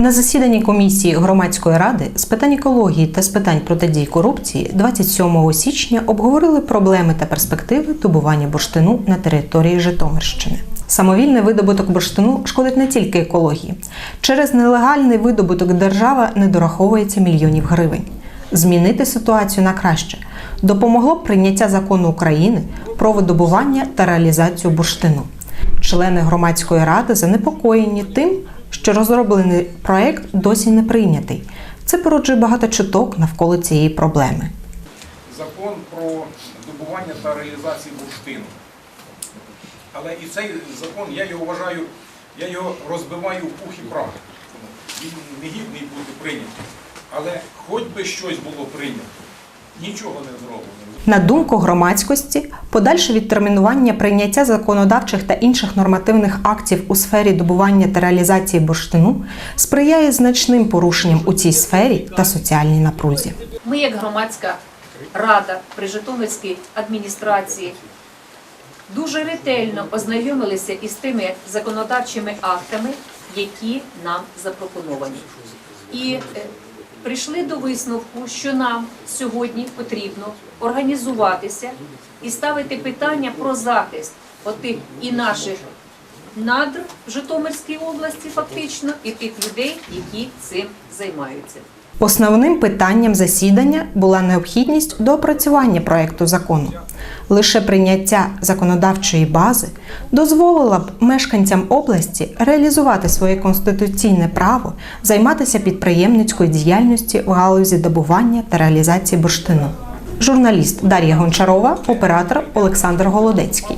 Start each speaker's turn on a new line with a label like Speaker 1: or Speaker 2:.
Speaker 1: На засіданні комісії громадської ради з питань екології та з питань протидії корупції 27 січня обговорили проблеми та перспективи добування бурштину на території Житомирщини. Самовільний видобуток бурштину шкодить не тільки екології. Через нелегальний видобуток держава не дораховується мільйонів гривень. Змінити ситуацію на краще допомогло б прийняття закону України про видобування та реалізацію бурштину. Члени громадської ради занепокоєні тим, що розроблений проект досі не прийнятий. Це породжує багато чуток навколо цієї проблеми.
Speaker 2: закон про добування та реалізацію бурштину. Але і цей закон, я його вважаю, я його розбиваю в пух і прах. Він не гідний бути прийнятий. Але хоч би щось було прийнято, нічого не зроблено.
Speaker 1: На думку громадськості, подальше відтермінування прийняття законодавчих та інших нормативних актів у сфері добування та реалізації бурштину сприяє значним порушенням у цій сфері та соціальній напрузі.
Speaker 3: Ми, як громадська рада при Житомирській адміністрації, дуже ретельно ознайомилися із тими законодавчими актами, які нам запропоновані. І е, прийшли до висновку, що нам сьогодні потрібно організуватися і ставити питання про захист отих і наших надр в Житомирській області, фактично, і тих людей, які цим займаються.
Speaker 1: Основним питанням засідання була необхідність доопрацювання проекту закону. Лише прийняття законодавчої бази дозволило б мешканцям області реалізувати своє конституційне право займатися підприємницькою діяльністю в галузі добування та реалізації бурштину. Журналіст Дар'я Гончарова, оператор Олександр Голодецький.